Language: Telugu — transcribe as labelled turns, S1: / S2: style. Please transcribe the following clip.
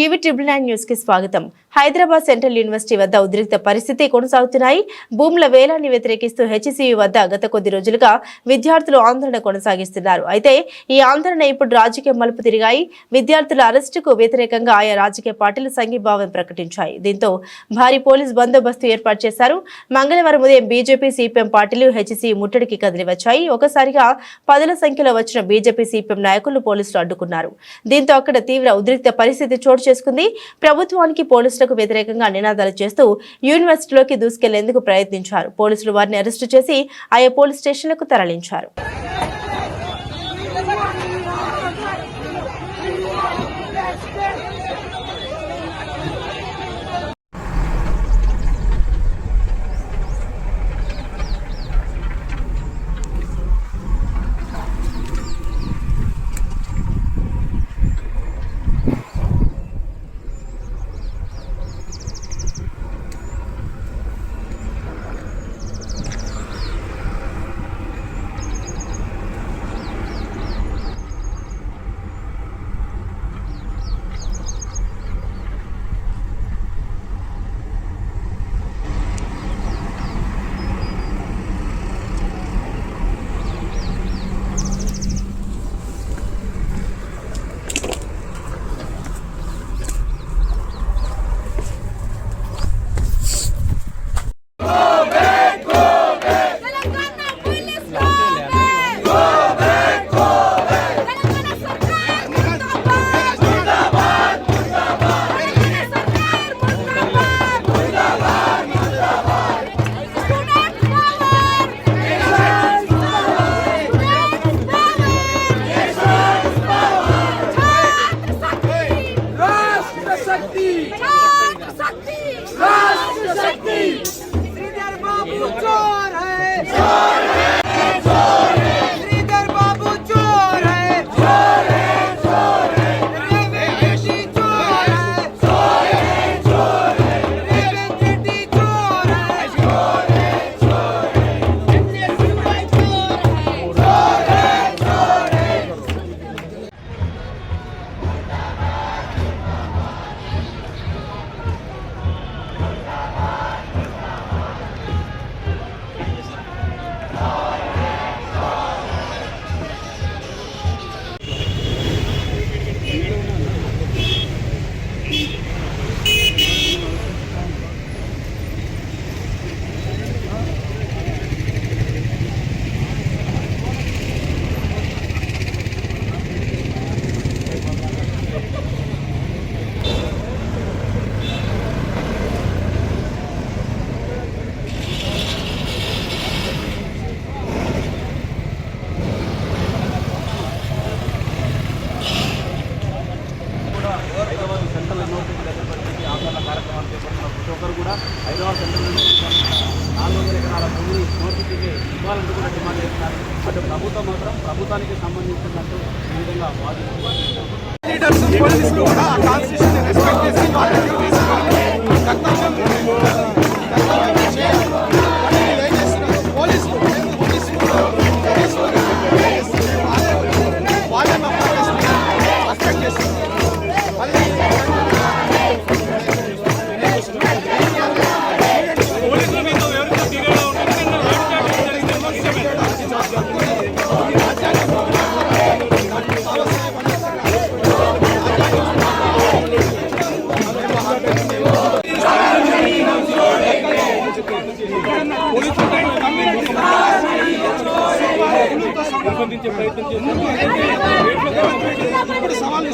S1: టీవీ ట్రిపుల్ నైన్ న్యూస్ కి స్వాగతం హైదరాబాద్ సెంట్రల్ యూనివర్సిటీ వద్ద ఉద్రిక్త పరిస్థితి కొనసాగుతున్నాయి. భూముల వేలాన్ని వ్యతిరేకిస్తూ హెచ్సియు వద్ద గత కొద్ది రోజులుగా విద్యార్థులు ఆందోళన కొనసాగిస్తున్నారు. అయితే ఈ ఆందోళన ఇప్పుడు రాజకీయ మలుపు తిరిగాయి. విద్యార్థుల అరెస్టుకు వ్యతిరేకంగా ఆయా రాజకీయ పార్టీలు సంఘీభావం ప్రకటించాయి. దీంతో భారీ పోలీస్ బందోబస్తు ఏర్పాటు చేశారు. మంగళవారం ఉదయం బీజేపీ సిపిఎం పార్టీలు హెచ్సియు ముట్టడికి కదిలి వచ్చాయి. ఒకసారిగా పదుల సంఖ్యలో వచ్చిన బీజేపీ సిపిఎం నాయకులు పోలీసులు అడ్డుకున్నారు. దీంతో అక్కడ తీవ్ర ఉద్రిక్త పరిస్థితి చోటు చేసుకుంది. ప్రభుత్వానికి పోలీసులు పోలీసులకు వ్యతిరేకంగా నినాదాలు చేస్తూ యూనివర్సిటీలోకి దూసుకెళ్ళేందుకు ప్రయత్నించారు. పోలీసులు వారిని అరెస్టు చేసి ఆయా పోలీస్ స్టేషన్లకు తరలించారు.
S2: Rashtra Shakti! Rashtra Shakti! Srinivasan Babu Chor Hai! Chor! Central నాలుగు వందల ఎకరాల భూమిని యూనివర్సిటీకి ఇవ్వాలంటూ కూడా డిమాండ్ చేస్తున్నారు. అటు ప్రభుత్వం మాత్రం ప్రభుత్వానికి సంబంధించినట్టు ఈ విధంగా వాదిస్తున్నారు తగ్గించే ప్రయత్నం చేస్తున్నాం సవాల్